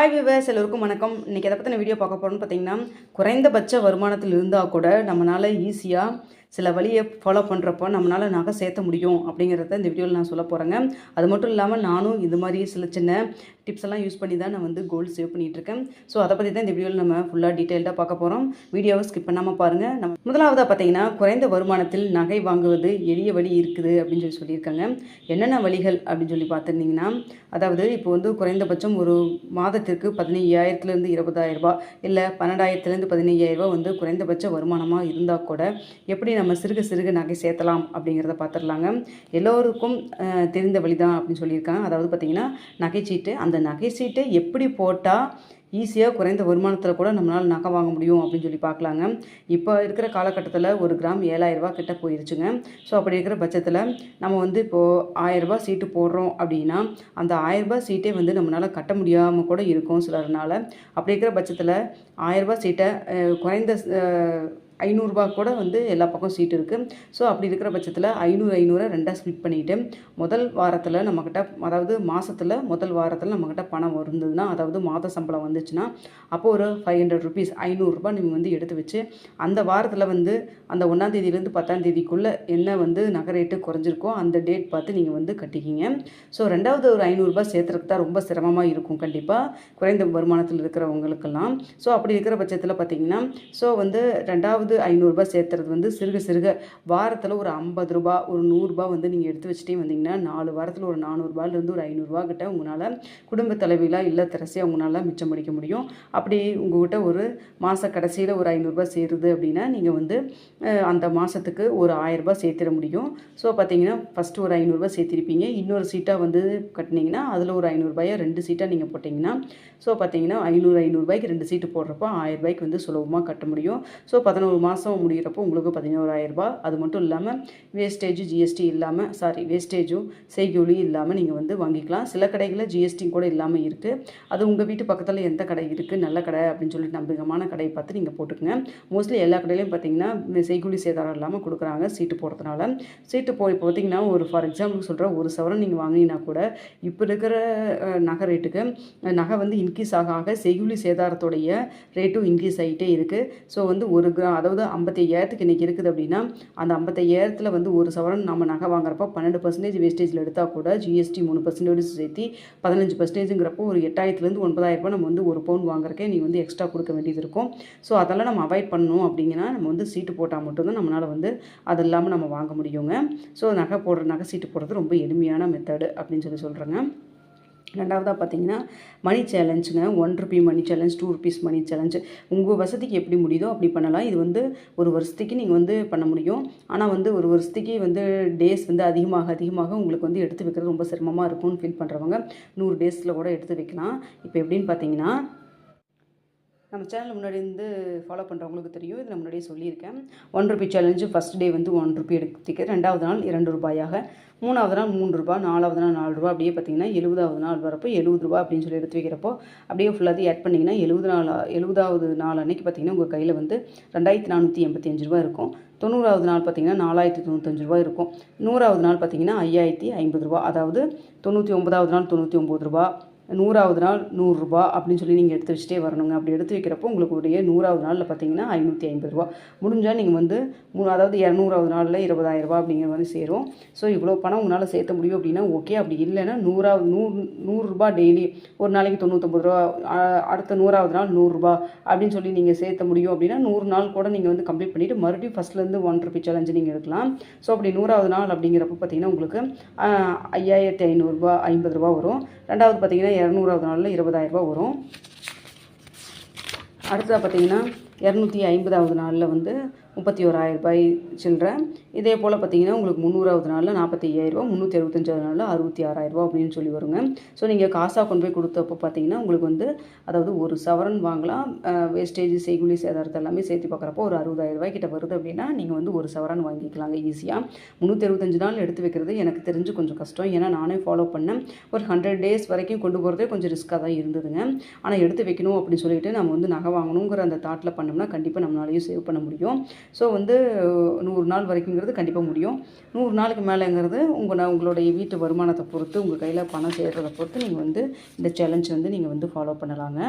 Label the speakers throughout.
Speaker 1: Hi viewers எல்லோருக்கும் வணக்கம். இன்றைக்கி எதை பற்றின வீடியோ பார்க்க போகிறோம்னு பார்த்தீங்கன்னா குறைந்தபட்ச வருமானத்தில் இருந்தால் கூட நம்மளால் ஈஸியாக சில வழியை ஃபாலோ பண்ணுறப்போ நம்மளால் நகை சேர்த்த முடியும் அப்படிங்கிறத இந்த வீடியோவில் நான் சொல்ல போகிறேங்க அது மட்டும் இல்லாமல் நானும் இது மாதிரி சில சின்ன டிப்ஸ் எல்லாம் யூஸ் பண்ணி தான் நான் வந்து கோல்டு சேவ் பண்ணிகிட்ருக்கேன் ஸோ அதை பற்றி தான் இந்த வீடியோவில் நம்ம ஃபுல்லாக டீட்டெயில்டாக பார்க்க போகிறோம் வீடியோவை ஸ்கிப் பண்ணாமல் பாருங்கள் நம்ம முதலாவதாக பார்த்தீங்கன்னா குறைந்த வருமானத்தில் நகை வாங்குவது எளிய வழி இருக்குது அப்படின்னு சொல்லி சொல்லியிருக்காங்க. என்னென்ன வழிகள் அப்படின்னு சொல்லி பார்த்துருந்தீங்கன்னா அதாவது இப்போ வந்து குறைந்தபட்சம் ஒரு மாதத்திற்கு பதினையாயிரத்துலேருந்து இருபதாயிரரூபா இல்லை பன்னெண்டாயிரத்துலேருந்து பதினையாயிரரூபா வந்து குறைந்தபட்ச வருமானமாக இருந்தால் கூட எப்படி நம்ம சிறுக சிறுக நகை சேர்த்தலாம் அப்படிங்கிறத பார்த்துடலாங்க. எல்லோருக்கும் தெரிந்த வழி தான் அப்படின்னு சொல்லியிருக்காங்க. அதாவது பார்த்தீங்கன்னா நகைச்சீட்டு அந்த அந்த நகை சீட்டை எப்படி போட்டால் ஈஸியாக குறைந்த வருமானத்தில் கூட நம்மளால் நகை வாங்க முடியும் அப்படின்னு சொல்லி பார்க்கலாங்க இப்போ இருக்கிற காலகட்டத்தில் ஒரு கிராம் ஏழாயிரம் கிட்ட போயிருச்சுங்க. ஸோ அப்படி இருக்கிற பட்சத்தில் நம்ம வந்து இப்போது ஆயிரரூபா சீட்டு போடுறோம் அப்படின்னா அந்த ஆயிரரூபா சீட்டே வந்து நம்மளால் கட்ட முடியாமல் கூட இருக்கும் சிலர்னால. அப்படி இருக்கிற பட்சத்தில் ஆயிரரூபா சீட்டை குறைந்த ஐநூறுரூபா கூட வந்து எல்லா பக்கம் சீட் இருக்குது ஸோ அப்படி இருக்கிற பட்சத்தில் ஐநூறு ஐநூறு ரெண்டாக ஸ்ப்ளிட் பண்ணிவிட்டு முதல் வாரத்தில் நம்மக்கிட்ட அதாவது மாதத்தில் முதல் வாரத்தில் நம்மக்கிட்ட பணம் வருந்ததுன்னா அதாவது மாத சம்பளம் வந்துச்சுன்னா அப்போ ஒரு ஃபைவ் ஹண்ட்ரட் ருபீஸ் ஐநூறுரூபா நீங்கள் வந்து எடுத்து வச்சு அந்த வாரத்தில் வந்து அந்த ஒன்றாந்தேதியிலேருந்து பத்தாந்தேதிக்குள்ளே என்ன வந்து நகை ரேட்டு குறைஞ்சிருக்கோ அந்த டேட் பார்த்து நீங்கள் வந்து கட்டிக்கிங்க. ஸோ ரெண்டாவது ஒரு ஐநூறுரூபா சேர்த்துறதுக்கு தான் ரொம்ப சிரமமாக இருக்கும் கண்டிப்பாக குறைந்த வருமானத்தில் இருக்கிறவங்களுக்கெல்லாம். ஸோ அப்படி இருக்கிற பட்சத்தில் பார்த்தீங்கன்னா ஸோ வந்து ரெண்டாவது ஐநூறுரூபா சேர்த்துறது வந்து சிறுக சிறுக வாரத்தில் ஒரு ஐம்பது ரூபா ஒரு நூறுரூபா வந்து நீங்கள் எடுத்து வச்சுட்டே வந்தீங்கன்னா நாலு வாரத்தில் ஒரு நானூறுரூபாலேருந்து ஒரு ஐநூறுரூவா கிட்ட உங்களால் குடும்ப தலைவிலாம் இல்லத்தரசியாக உங்களால் மிச்சம் முடிக்க முடியும். அப்படி உங்கள்கிட்ட ஒரு மாத கடைசியில் ஒரு ஐநூறுரூபா சேருது அப்படின்னா நீங்கள் வந்து அந்த மாதத்துக்கு ஒரு ஆயிரரூபா சேர்த்திட முடியும். ஸோ பார்த்தீங்கன்னா ஃபஸ்ட்டு ஒரு ஐநூறுரூபா சேர்த்திருப்பீங்க. இன்னொரு சீட்டாக வந்து கட்டினீங்கன்னா அதில் ஒரு ஐநூறுரூபாயை ரெண்டு சீட்டாக நீங்கள் போட்டிங்கன்னா ஸோ பார்த்தீங்கன்னா ஐநூறு ஐநூறுரூபாய்க்கு ரெண்டு சீட்டு போடுறப்போ ஆயிரம் ரூபாய்க்கு வந்து சுலபமாக கட்ட முடியும். ஸோ பதினோரு மாதம் முடிகிறப்போ உங்களுக்கு பதினோராயிரம் அது மட்டும் இல்லாமல் வேஸ்டேஜ் ஜிஎஸ்டி இல்லாமல் சாரி வேஸ்டேஜும் செய்கூலியும் இல்லாமல் நீங்கள் வந்து வாங்கிக்கலாம். சில கடைகளில் ஜிஎஸ்டி கூட இல்லாமல் இருக்குது அது உங்கள் வீட்டு பக்கத்தில் எந்த கடை இருக்குது நல்ல கடை அப்படின்னு சொல்லிட்டு நம்பகமான கடையை பார்த்து நீங்கள் போட்டுக்கங்க. மோஸ்ட்லி எல்லா கடையிலையும் பார்த்தீங்கன்னா செய்கூலி சேதாரம் இல்லாமல் கொடுக்குறாங்க சீட்டு போடுறதுனால. சீட்டு போய் பார்த்தீங்கன்னா ஒரு ஃபார் எக்ஸாம்பிள் சொல்கிறேன் ஒரு சவரன் நீங்கள் வாங்கினா கூட இப்போ இருக்கிற நகை ரேட்டுக்கு நகை வந்து இன்க்ரீஸ் ஆக ஆக செய்கூலி சேதாரத்துடைய ரேட்டும் இன்க்ரீஸ் ஆகிட்டே இருக்குது ஸோ வந்து ஒரு கிரா அதாவது ஐம்பத்தி ஐயாயிரத்துக்கு இன்றைக்கி இருக்குது அப்படின்னா அந்த ஐம்பத்தையாயிரத்தில் வந்து ஒரு சவரன் நம்ம நகை வாங்குறப்போ பன்னெண்டு பர்சன்டேஜ் வேஸ்டேஜில் எடுத்தால் கூட ஜிஎஸ்டி மூணு பர்சன்டேஜ் சேர்த்து பதினஞ்சு பர்சன்டேஜுங்கிறப்போ ஒரு எட்டாயிரத்துலேருந்து ஒன்பதாயிரம் ரூபாய் நம்ம வந்து ஒரு பவுன் வாங்குறக்கே நீ வந்து எக்ஸ்ட்ரா கொடுக்க வேண்டியது இருக்கும். ஸோ அதெல்லாம் நம்ம அவாய்ட் பண்ணணும் அப்படிங்கன்னா நம்ம வந்து சீட்டு போட்டால் மட்டும்தான் நம்மளால் வந்து அது இல்லாமல் நம்ம வாங்க முடியுங்க. ஸோ நகை போடுற நகை சீட்டு போடுறது ரொம்ப எளிமையான மெத்தடு அப்படின்னு சொல்லி சொல்கிறேங்க ரெண்டாவதாக பார்த்தீங்கன்னா money சேலஞ்சுங்க one rupee money challenge two rupees money challenge உங்கள் வசதிக்கு எப்படி முடியுதோ அப்படி பண்ணலாம். இது வந்து ஒரு வருஷத்துக்கு நீங்கள் வந்து பண்ண முடியும். ஆனால் வந்து ஒரு வருஷத்துக்கு வந்து டேஸ் வந்து அதிகமாக அதிகமாக உங்களுக்கு வந்து எடுத்து வைக்கிறது ரொம்ப சிரமமாக இருக்கும்னு ஃபீல் பண்ணுறவங்க நூறு டேஸில் கூட எடுத்து வைக்கலாம். இப்போ எப்படின்னு பார்த்தீங்கன்னா நம்ம சேனல் முன்னாடி இருந்து ஃபாலோ பண்ணுறவங்களுக்கு தெரியும். இதில் முன்னாடியே சொல்லியிருக்கேன். One rupee challenge first day வந்து ஒன் ருபி எடுத்துக்க. ரெண்டாவது நாள் இரண்டு ரூபாயாக. மூணாவது நாள் மூணு ரூபா நாலாவது நாள் நாலு ரூபா. அப்படியே பார்த்தீங்கன்னா எழுபதாவது நாள் வரப்போ எழுபது ரூபா அப்படின்னு சொல்லி எடுத்து வைக்கிறப்போ அப்படியே ஃபுல்லாக ஆட் பண்ணிங்கன்னா எழுபது நாள் எழுபதாவது நாள் அன்றைக்கி பார்த்தீங்கன்னா உங்கள் கையில் வந்து ரெண்டாயிரத்தி நானூற்றி எண்பத்தி அஞ்சு ரூபா இருக்கும். தொண்ணூறாவது நாள் பார்த்தீங்கன்னா நாலாயிரத்தி தொண்ணூத்தஞ்சு ரூபா இருக்கும். நூறாவது நாள் பார்த்தீங்கன்னா ஐயாயிரத்தி ஐம்பது ரூபா. அதாவது தொண்ணூற்றி ஒன்பதாவது நாள் தொண்ணூற்றி ஒம்பது ரூபா. நூறாவது நாள் நூறுரூபா அப்படின்னு சொல்லி நீங்கள் எடுத்து வச்சுட்டே வரணுங்க. அப்படி எடுத்து வைக்கிறப்போ உங்களுக்கு உடைய நூறாவது நாளில் பார்த்தீங்கன்னா ஐநூற்றி ஐம்பது ரூபா. முடிஞ்சால் நீங்கள் வந்து மூணு அதாவது இரநூறாவது நாளில் இருபதாயிரம் ரூபா அப்படிங்கிற மாதிரி சேரும். ஸோ இவ்வளோ பணம் உங்களால் சேர்த்த முடியும் அப்படின்னா ஓகே அப்படி இல்லைன்னா நூறாவது நூறு நூறுரூபா டெய்லி ஒரு நாளைக்கு தொண்ணூற்றம்பது ரூபா அடுத்த நூறாவது நாள் நூறுரூபா அப்படின்னு சொல்லி நீங்கள் சேர்த்த முடியும் அப்படின்னா நூறு நாள் கூட நீங்கள் வந்து கம்ப்ளீட் பண்ணிவிட்டு மறுபடியும் ஃபஸ்ட்லேருந்து ஒன் ருபி சேலஞ்சு நீங்கள் எடுக்கலாம். ஸோ அப்படி நூறாவது நாள் அப்படிங்கிறப்ப பார்த்தீங்கன்னா உங்களுக்கு ஐயாயிரத்தி ஐநூறுரூபா ஐம்பது ரூபா வரும். ரெண்டாவது பார்த்தீங்கன்னா இரநூறாவது நாளில் இருபதாயிரரூபா வரும். அடுத்ததாக பார்த்தீங்கன்னா இரநூத்தி ஐம்பதாவது நாளில் வந்து முப்பத்தி ஓராயிரம் ரூபாய் சில்லற. இதே போல் பார்த்தீங்கன்னா உங்களுக்கு முந்நூறாவது நாளில் நாற்பத்தி ஐயாயிரரூபா முந்நூற்றி அறுபத்தஞ்சாவது நாளில் அறுபத்தி ஆறாயிரரூபா அப்படின்னு சொல்லி வருங்க. ஸோ நீங்கள் காசாக கொண்டு போய் கொடுத்தப்போ பார்த்தீங்கன்னா உங்களுக்கு வந்து அதாவது ஒரு சவரன் வாங்கலாம் வேஸ்டேஜ் செய்குலி சேதாரத்தை எல்லாமே சேர்த்து பார்க்குறப்போ ஒரு அறுபதாயிரரூபாய் கிட்ட வருது அப்படின்னா நீங்கள் வந்து ஒரு சவரன் வாங்கிக்கலாங்க ஈஸியாக முந்நூற்றி அறுபத்தஞ்சு நாள் எடுத்து வைக்கிறது எனக்கு தெரிஞ்சு கொஞ்சம் கஷ்டம். ஏன்னா நானே ஃபாலோ பண்ணேன். ஒரு ஹண்ட்ரட் டேஸ் வரைக்கும் கொண்டு போகிறதே கொஞ்சம் ரிஸ்க்காக தான் இருந்ததுங்க. ஆனால் எடுத்து வைக்கணும் அப்படின்னு சொல்லிட்டு நம்ம வந்து நகை வாங்கணுங்கிற அந்த தாட்டில் பண்ணோம்னா கண்டிப்பாக நம்மளாலையும் சேவ் பண்ண முடியும். ஸோ வந்து நூறு நாள் வரைக்கும் அப்படிங்கிறது கண்டிப்பாக முடியும். நூறு நாளுக்கு மேலேங்கிறது உங்கள் உங்களுடைய வீட்டு வருமானத்தை பொறுத்து உங்கள் கையில் பணம் சேர்கிறத பொறுத்து நீங்கள் வந்து இந்த சேலஞ்ச் வந்து நீங்கள் வந்து ஃபாலோ பண்ணலாங்க.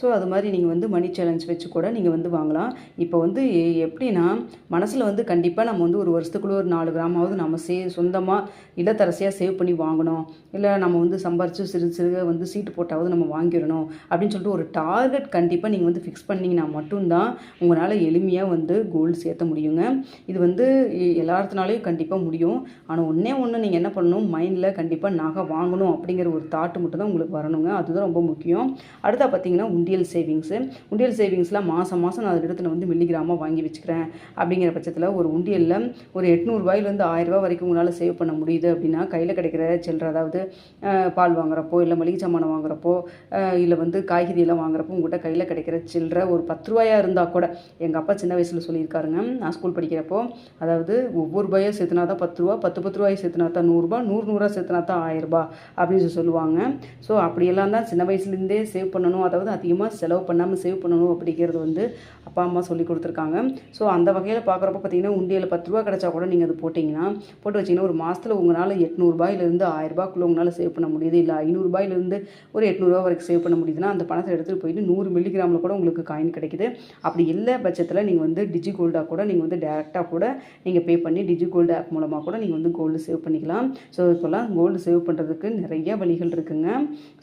Speaker 1: ஸோ அது மாதிரி நீங்கள் வந்து மணி சேலஞ்ச் வச்சு கூட நீங்கள் வந்து வாங்கலாம். இப்போ வந்து எப்படின்னா மனசில் வந்து கண்டிப்பாக நம்ம வந்து ஒரு வருஷத்துக்குள்ளே ஒரு நாலு கிராமாவது நம்ம சே சொந்தமாக இல்லத்தரசியாக சேவ் பண்ணி வாங்கணும். இல்லை நம்ம வந்து சம்பாரித்து சிறு சிறுக வந்து சீட்டு போட்டாவது நம்ம வாங்கிடணும் அப்படின்னு சொல்லிட்டு ஒரு டார்கெட் கண்டிப்பாக நீங்கள் வந்து ஃபிக்ஸ் பண்ணிங்கன்னா மட்டும்தான் உங்களால் எளிமையாக வந்து கோல்டு சேர்த்த முடியுங்க. இது வந்து எ- எல்லாத்துனாலையும் கண்டிப்பாக முடியும். ஆனால் ஒன்றே ஒன்று நீங்கள் என்ன பண்ணணும்? மைண்டில் கண்டிப்பாக நகை வாங்கணும் அப்படிங்கிற ஒரு தாட்டு மட்டும் தான் உங்களுக்கு வரணுங்க. அதுதான் ரொம்ப முக்கியம். அடுத்தா பார்த்தீங்கன்னா உண்டியல் சேவிங்ஸு. உண்டியல் சேவிங்ஸில் மாதம் மாதம் நான் இடத்துல வந்து மில்லிகிராமாக வாங்கி வச்சுக்கிறேன். அப்படிங்கிற பட்சத்தில் ஒரு உண்டியலில் ஒரு எட்நூறுபாயிலேருந்து ஆயிரரூபா வரைக்கும் உங்களால் சேவ் பண்ண முடியுது அப்படின்னா கையில் கிடைக்கிற சில்லற அதாவது பால் வாங்குறப்போ இல்லை மளிகை சாமானம் வாங்குறப்போ இல்லை வந்து காய்கறி எல்லாம் வாங்குறப்போ உங்கள்கிட்ட கையில் கிடைக்கிற சில்லற ஒரு பத்து ரூபாயாக இருந்தால் கூட எங்கள் அப்பா சின்ன வயசில் சொல்லியிருக்காருங்க. நான் ஸ்கூல் படிக்கிறப்போ அதாவது ஒவ்வொரு ரூபாயாக சேர்த்துனா தான் பத்து ரூபா பத்து பத்து ரூபாய் சேர்த்துனா தான் நூறுரூபா நூறு நூறுரூவா சேர்த்துனா தான் ஆயிரரூபா அப்படின்னு சொல்லி சொல்லுவாங்க. ஸோ அப்படியெல்லாம் தான் சின்ன வயசுலேருந்தே சேவ் பண்ணணும். அதாவது அதிகமாக செலவு பண்ணாமல் சேவ் பண்ணணும் அப்படிங்கிறது வந்து அப்பா அம்மா சொல்லி கொடுத்துருக்காங்க. ஸோ அந்த வகையில் பார்க்குறப்ப பார்த்தீங்கன்னா உண்டியில் பத்து ரூபா கிடச்சா கூட நீங்கள் அது போட்டிங்கன்னா போட்டு வச்சிங்கன்னா ஒரு மாதத்தில் உங்களால் எட்நூறுபாயிலேருந்து ஆயிரரூபாக்குள்ளே உங்களால் சேவ் பண்ண முடியுது. இல்லை ஐநூறுபாயிலேருந்து ஒரு எட்நூறுபா வரைக்கும் சேவ் பண்ண முடியுதுன்னா அந்த பணத்தை எடுத்துகிட்டு போயிட்டு நூறு மில்லிகிராமில் கூட உங்களுக்கு காயின் கிடைக்குது. அப்படி இல்லை பட்சத்தில் நீங்கள் வந்து டிஜி கோல்டாக கூட நீங்கள் வந்து டேரெக்டாக கூட நீங்கள் பே பண்ணி டிஜி கோல்டு ஆப் மூலமாக கூட நீங்கள் வந்து கோல்டு சேவ் பண்ணிக்கலாம். ஸோ இப்போல்லாம் கோல்டு சேவ் பண்ணுறதுக்கு நிறைய வழிகள் இருக்குங்க.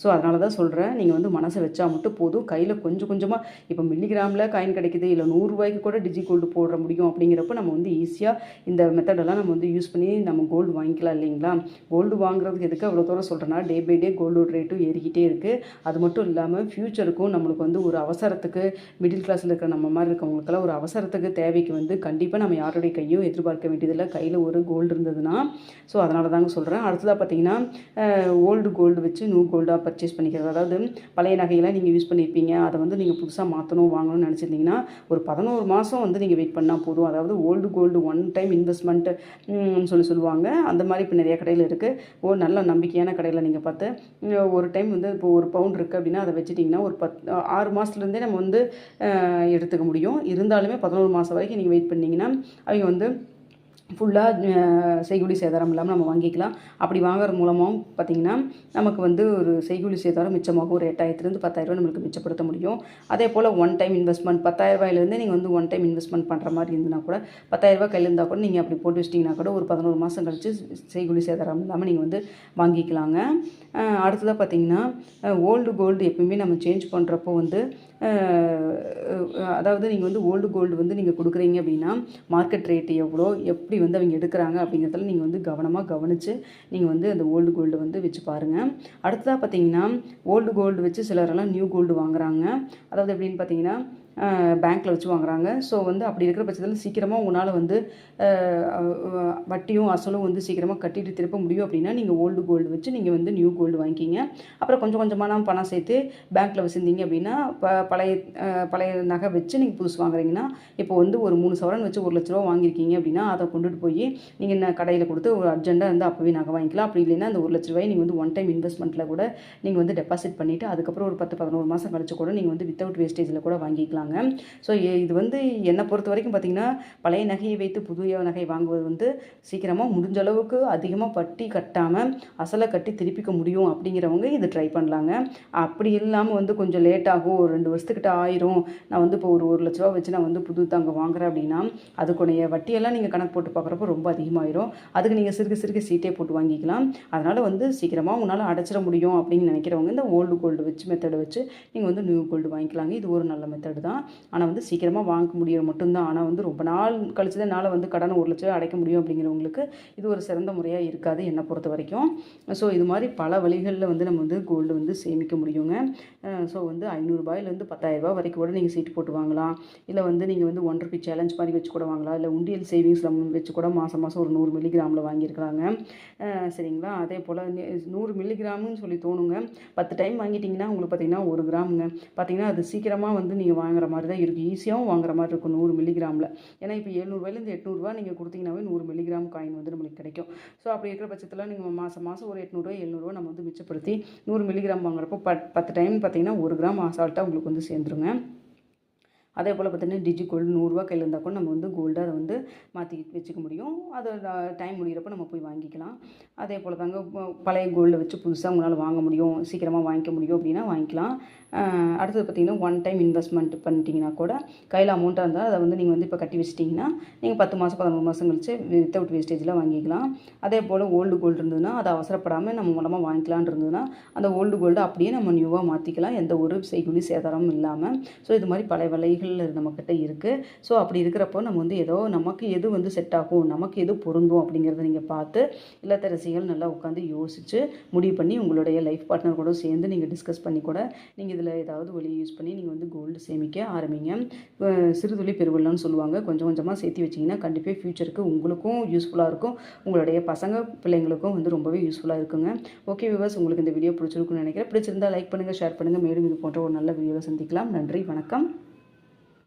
Speaker 1: ஸோ அதனால தான் சொல்கிறேன் நீங்கள் வந்து மனசை வச்சா மட்டும் போதும். கையில் கொஞ்சம் கொஞ்சமாக இப்போ மில்லிகிராமில் காயின் கிடைக்குது இல்லை நூறுரூவாய்க்கு கூட டிஜி கோல்டு போட முடியும் அப்படிங்கிறப்ப நம்ம வந்து ஈஸியாக இந்த மெத்தடெல்லாம் நம்ம வந்து யூஸ் பண்ணி நம்ம கோல்டு வாங்கிக்கலாம் இல்லைங்களா? கோல்டு வாங்குறதுக்கு எதுக்கு அவ்வளோ தூரம் சொல்கிறேன்னா டே பை டே கோல்டு ரேட்டும் ஏறிக்கிட்டே இருக்குது அது மட்டும் இல்லாமல் ஃப்யூச்சருக்கும் நம்மளுக்கு வந்து ஒரு அவசரத்துக்கு மிடில் கிளாஸில் இருக்கிற நம்ம மாதிரி இருக்கவங்களுக்கெல்லாம் ஒரு அவசரத்துக்கு தேவைக்கு வந்து கண்டிப்பாக நம்ம யாருடைய கையும் எதிர்பார்க்க வேண்டியதில்லை. கையில் ஒரு கோல்டு இருந்ததுன்னா ஸோ அதனால தாங்க சொல்கிறேன் அடுத்ததாக பார்த்தீங்கன்னா ஓல்டு கோல்டு வச்சு நியூ கோல்டாக பர்ச்சேஸ் பண்ணிக்கிறது. அதாவது பழைய நகையெல்லாம் நீங்கள் யூஸ் பண்ணி இருப்பீங்க அதை வந்து நீங்கள் புதுசாக மாற்றணும் வாங்கணும்னு நினச்சிருந்தீங்கன்னா ஒரு பதினோரு மாதம் வந்து நீங்கள் வெயிட் பண்ணால் போதும். அதாவது old gold one time investment சொல்லி சொல்லுவாங்க. அந்த மாதிரி இப்போ நிறைய கடையில் இருக்குது ஓ நல்ல நம்பிக்கையான கடையில் நீங்கள் பார்த்து ஒரு டைம் வந்து இப்போ ஒரு பவுண்ட் இருக்குது அப்படின்னா அதை வச்சுட்டிங்கன்னா ஒரு பத் ஆறு மாதத்துலேருந்தே நம்ம வந்து எடுத்துக்க முடியும். இருந்தாலுமே பதினோரு மாதம் வரைக்கும் நீங்கள் வெயிட் பண்ணிங்கன்னா அவங்க வந்து ஃபுல்லாக செய்கூலி சேதாரம் இல்லாமல் நம்ம வாங்கிக்கலாம். அப்படி வாங்குறது மூலமாகவும் பார்த்திங்கன்னா நமக்கு வந்து ஒரு செய்கூலி சேதாரம் மிச்சமாகும். ஒரு எட்டாயிரத்துலேருந்து பத்தாயிரரூவா நம்மளுக்கு மிச்சப்படுத்த முடியும். அதே போல் ஒன் டைம் இன்வெஸ்ட்மெண்ட் பத்தாயிரரூபாயிலேருந்து நீங்கள் வந்து ஒன் டைம் இன்வெஸ்ட்மெண்ட் பண்ணுற மாதிரி இருந்ததுன்னா கூட பத்தாயிரரூபா கையில் இருந்தால் கூட நீங்கள் அப்படி போட்டு வச்சிட்டிங்கன்னா கூட ஒரு பதினோரு மாதம் கழிச்சு செய்கூலி சேதாரம் இல்லாமல் நீங்கள் வந்து வாங்கிக்கலாங்க. அடுத்ததாக பார்த்தீங்கன்னா ஓல்டு கோல்டு எப்பவுமே நம்ம சேஞ்ச் பண்ணுறப்போ வந்து அதாவது நீங்கள் வந்து ஓல்டு கோல்டு வந்து நீங்கள் கொடுக்குறீங்க அப்படின்னா மார்க்கெட் ரேட்டு எவ்வளோ எப்படி வந்து அவங்க எடுக்கிறாங்க அப்படிங்கிறதுல நீங்கள் வந்து கவனமாக கவனித்து நீங்கள் வந்து அந்த ஓல்டு கோல்டு வந்து வச்சு பாருங்கள் அடுத்ததாக பார்த்தீங்கன்னா ஓல்டு கோல்டு வச்சு சிலரெல்லாம் நியூ கோல்டு வாங்குறாங்க. அதாவது எப்படின்னு பார்த்தீங்கன்னா பேங்க்கில் வச்சு வாங்குறாங்க. ஸோ வந்து அப்படி இருக்கிற பட்சத்தில் சீக்கிரமாக உங்களால் வந்து வட்டியும் அசலும் வந்து சீக்கிரமாக கட்டிட்டு திருப்ப முடியும் அப்படின்னா நீங்கள் ஓல்டு கோல்டு வச்சு நீங்கள் வந்து நியூ கோல்டு வாங்கிக்கிங்க. அப்புறம் கொஞ்சம் கொஞ்சமாக பணம் சேர்த்து பேங்க்கில் வச்சுருந்தீங்க அப்படின்னா ப பழைய பழைய நகை வச்சு நீங்கள் புதுசு வாங்குறீங்கன்னா இப்போ வந்து ஒரு மூணு சவரன் வச்சு ஒரு லட்ச ரூபா வாங்கியிருக்கீங்க அப்படின்னா அதை கொண்டுட்டு போய் நீங்கள் என்ன கடையில் கொடுத்து ஒரு அர்ஜென்ட்டாக வந்து அப்போவே நகை வாங்கிக்கலாம். அப்படி இல்லைன்னா அந்த ஒரு லட்ச ரூபாய் நீங்கள் வந்து ஒன் டைம் இன்வெஸ்ட்மெண்ட்டில் கூட நீங்கள் வந்து டெபாசிட் பண்ணிவிட்டு அதுக்கப்புறம் ஒரு பத்து பதினோரு மாதம் கழிச்சு கூட நீங்கள் வந்து வித்தவுட் வேஸ்டேஜில் கூட வாங்கிக்கலாம். சொல்கிறாங்க ஸோ இது வந்து என்னை பொறுத்த வரைக்கும் பார்த்தீங்கன்னா பழைய நகையை வைத்து புதிய நகை வாங்குவது வந்து சீக்கிரமாக முடிஞ்ச அளவுக்கு அதிகமாக பட்டி கட்டாமல் அசலை கட்டி திருப்பிக்க முடியும் அப்படிங்கிறவங்க இது ட்ரை பண்ணலாங்க. அப்படி இல்லாமல் வந்து கொஞ்சம் லேட் ஆகும் ஒரு ரெண்டு வருஷத்துக்கிட்ட ஆயிரும். நான் வந்து இப்போ ஒரு ஒரு லட்ச ரூபா வச்சு நான் வந்து புது தங்க வாங்குறேன் அப்படின்னா அதுக்குடைய வட்டியெல்லாம் நீங்கள் கணக்கு போட்டு பார்க்குறப்ப ரொம்ப அதிகமாயிரும். அதுக்கு நீங்கள் சிறுக சிறுக சீட்டே போட்டு வாங்கிக்கலாம். அதனால் வந்து சீக்கிரமாக உங்களால் அடைச்சிட முடியும் அப்படின்னு நினைக்கிறவங்க இந்த ஓல்டு கோல்டு வச்சு மெத்தடை வச்சு நீங்கள் வந்து நியூ கோல்டு வாங்கிக்கலாங்க. இது ஒரு நல்ல மெத்தடு தான். ஆனால் வந்து சீக்கிரமாக வாங்க முடியும் மட்டும்தான். ஆனால் வந்து ரொம்ப நாள் கழிச்சு தான் என்னால் வந்து கடனை ஒரு லட்சம் அடைக்க முடியும் அப்படிங்கிறவங்களுக்கு இது ஒரு சிறந்த முறையாக இருக்காது என்னை பொறுத்த வரைக்கும். ஸோ இது மாதிரி பல வழிகளில் வந்து நம்ம வந்து கோல்டு வந்து சேமிக்க முடியுங்க. ஸோ வந்து ஐநூறுரூபாயிலேருந்து பத்தாயிரரூபா வரைக்கும் கூட நீங்கள் சீட்டு போட்டு வாங்கலாம். இல்லை வந்து நீங்கள் வந்து ஒன் ருபி சேலஞ்ச் மாதிரி வச்சு கூட வாங்கலாம். இல்லை உண்டியல் சேவிங்ஸ் வச்சு கூட மாதம் மாதம் ஒரு நூறு மில்லிகிராமில் வாங்கியிருக்கிறாங்க சரிங்களா? அதே போல் நூறு மில்லிகிராம்னு சொல்லி தோணுங்க. பத்து டைம் வாங்கிட்டிங்கன்னா உங்களுக்கு பார்த்தீங்கன்னா ஒரு கிராமுங்க. பார்த்தீங்கன்னா அது சீக்கிரமாக வந்து நீங்கள் வாங்க வாங்குற மாதிரி தான் இருக்கும். ஈஸியாகவும் வாங்குற மாதிரி இருக்கும் நூறு மில்லிகிராமில் ஏன்னா இப்போ எழுநூறுவாயிலேருந்து எட்நூறுரூவா நீங்கள் கொடுத்தீங்கன்னாவே நூறு மில்லிகிராம் காயின் வந்து நம்மளுக்கு கிடைக்கும். ஸோ அப்படி இருக்கிற பட்சத்தில் நீங்கள் மாதம் மாதம் ஒரு எட்நூறுவா எழுநூறுவா நம்ம வந்து மிச்சப்படுத்தி நூறு மில்லிகிராம் வாங்குறப்போ பத் பத்து டைம் பார்த்தீங்கன்னா ஒரு கிராம் அசால்ட்டாக உங்களுக்கு வந்து சேர்ந்துருங்க. அதே போல் பார்த்தீங்கன்னா டிஜி கோல்டு நூறுரூவா கையில் இருந்தால் கூட நம்ம வந்து கோல்டை அதை வந்து மாற்றி வச்சுக்க முடியும். அது டைம் முடிகிறப்ப நம்ம போய் வாங்கிக்கலாம். அதே போல் தாங்க பழைய கோல்டை வச்சு புதுசாக உங்களால் வாங்க முடியும். சீக்கிரமாக வாங்கிக்க முடியும் அப்படின்னா வாங்கிக்கலாம். அடுத்தது பார்த்தீங்கன்னா ஒன் டைம் இன்வெஸ்ட்மெண்ட் பண்ணிட்டீங்கன்னா கூட கையில் அமௌண்ட்டாக இருந்தால் அதை வந்து நீங்கள் வந்து இப்போ கட்டி வச்சிட்டிங்கன்னா நீங்கள் பத்து மாதம் பதினொரு மாதம் கழிச்சு வித்தவுட் வேஸ்டேஜில் வாங்கிக்கலாம். அதே போல் ஓல்டு கோல்டு இருந்ததுன்னா அதை அவசரப்படாமல் நம்ம மூலமாக வாங்கிக்கலான் இருந்ததுன்னா அந்த ஓல்டு கோல்டு அப்படியே நம்ம நியூவாக மாற்றிக்கலாம் எந்த ஒரு செய்குலி சேதாரமும் இல்லாமல் ஸோ இது மாதிரி பழைய விலைகள் நம்மக்கிட்ட இருக்குது ஸோ அப்படி இருக்கிறப்போ நம்ம வந்து ஏதோ நமக்கு எது வந்து செட் ஆகும் நமக்கு எது பொருந்தும் அப்படிங்கிறத நீங்கள் பார்த்து இல்லத்தரசிகள் நல்லா உட்காந்து யோசித்து முடிவு பண்ணி உங்களுடைய லைஃப் பார்ட்னர் கூட சேர்ந்து நீங்கள் டிஸ்கஸ் பண்ணி கூட நீங்கள் இதில் ஏதாவது வழியை யூஸ் பண்ணி நீங்கள் வந்து கோல்டு சேமிக்க ஆரம்பிங்க. சிறுதுளி பெருவெள்ளம்னு சொல்லுவாங்க. கொஞ்சம் கொஞ்சமாக சேர்த்து வச்சிங்கன்னா கண்டிப்பாக ஃப்யூச்சருக்கு உங்களுக்கும் யூஸ்ஃபுல்லாக இருக்கும். உங்களுடைய பசங்க பிள்ளைங்களுக்கும் வந்து ரொம்பவே யூஸ்ஃபுல்லாக இருக்குங்க. ஓகே விவர்ஸ் உங்களுக்கு இந்த வீடியோ பிடிச்சிருக்குன்னு நினைக்கிறேன். பிடிச்சிருந்தா லைக் பண்ணுங்கள் ஷேர் பண்ணுங்கள் மேலும் இது போன்ற ஒரு நல்ல வீடியோவில் சந்திக்கலாம். நன்றி வணக்கம்.